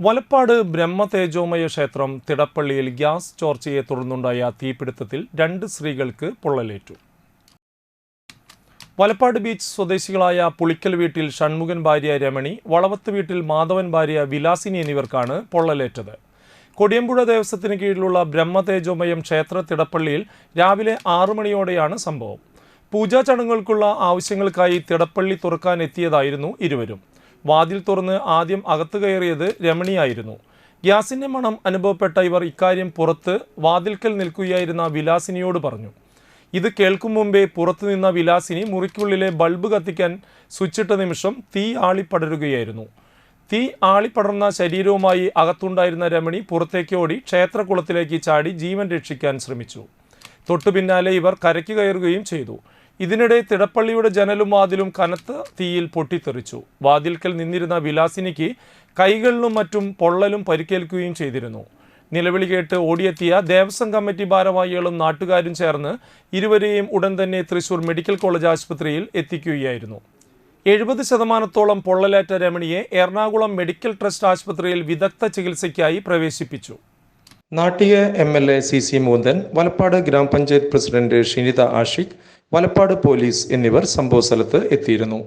വലപ്പാട് ബ്രഹ്മതേജോമയ ക്ഷേത്രം തിടപ്പള്ളിയിൽ ഗ്യാസ് ചോർച്ചയെ തുടർന്നുണ്ടായ തീപിടുത്തത്തിൽ രണ്ട് സ്ത്രീകൾക്ക് പൊള്ളലേറ്റു. വലപ്പാട് ബീച്ച് സ്വദേശികളായ പുളിക്കൽ വീട്ടിൽ ഷൺമുഖൻ ഭാര്യ രമണി വളവത്ത് വീട്ടിൽ മാധവൻ ഭാര്യ വിലാസിനി എന്നിവർക്കാണ് പൊള്ളലേറ്റത്. കൊടിയമ്പുഴ ദേവസ്വത്തിന് കീഴിലുള്ള ബ്രഹ്മതേജോമയം ക്ഷേത്ര തിടപ്പള്ളിയിൽ രാവിലെ ആറു മണിയോടെയാണ് സംഭവം. പൂജാ ചടങ്ങുകൾക്കുള്ള ആവശ്യങ്ങൾക്കായി തിടപ്പള്ളി തുറക്കാൻ എത്തിയതായിരുന്നു ഇരുവരും. വാതിൽ തുറന്ന് ആദ്യം അകത്ത് കയറിയത് രമണിയായിരുന്നു. ഗ്യാസിന്റെ മണം അനുഭവപ്പെട്ട ഇവർ ഇക്കാര്യം പുറത്ത് വാതിൽക്കൽ നിൽക്കുകയായിരുന്ന വിലാസിനിയോട് പറഞ്ഞു. ഇത് കേൾക്കും മുമ്പേ പുറത്തു നിന്ന വിലാസിനി മുറിക്കുള്ളിലെ ബൾബ് കത്തിക്കാൻ സ്വിച്ചിട്ട നിമിഷം തീ ആളിപ്പടരുകയായിരുന്നു. തീ ആളിപ്പടർന്ന ശരീരവുമായി അകത്തുണ്ടായിരുന്ന രമണി പുറത്തേക്ക് ഓടി ക്ഷേത്രകുളത്തിലേക്ക് ചാടി ജീവൻ രക്ഷിക്കാൻ ശ്രമിച്ചു. തൊട്ടു പിന്നാലെ ഇവർ കരയ്ക്ക് കയറുകയും ചെയ്തു. ഇതിനിടെ തിടപ്പള്ളിയുടെ ജനലും വാതിലും കനത്ത തീയിൽ പൊട്ടിത്തെറിച്ചു. വാതിൽക്കൽ നിന്നിരുന്ന വിലാസിനിക്ക് കൈകളിലും മറ്റും പൊള്ളലും പരിക്കേൽക്കുകയും ചെയ്തിരുന്നു. നിലവിളി കേട്ട് ഓടിയെത്തിയ ദേവസ്വം കമ്മിറ്റി ഭാരവാഹികളും നാട്ടുകാരും ചേർന്ന് ഇരുവരെയും ഉടൻ തന്നെ തൃശൂർ മെഡിക്കൽ കോളേജ് ആശുപത്രിയിൽ എത്തിക്കുകയായിരുന്നു. എഴുപത് ശതമാനത്തോളം പൊള്ളലേറ്റ രമണിയെ എറണാകുളം മെഡിക്കൽ ട്രസ്റ്റ് ആശുപത്രിയിൽ വിദഗ്ധ ചികിത്സയ്ക്കായി പ്രവേശിപ്പിച്ചു. Nattika M L A C C Moonthan Valappad ഗ്രാമപഞ്ചായത്ത് പ്രസിഡന്റ് ഷിനിത ആഷിഖ് വലപ്പാട് പോലീസ് എന്നിവർ സംഭവസ്ഥലത്ത് എത്തിയിരുന്നു.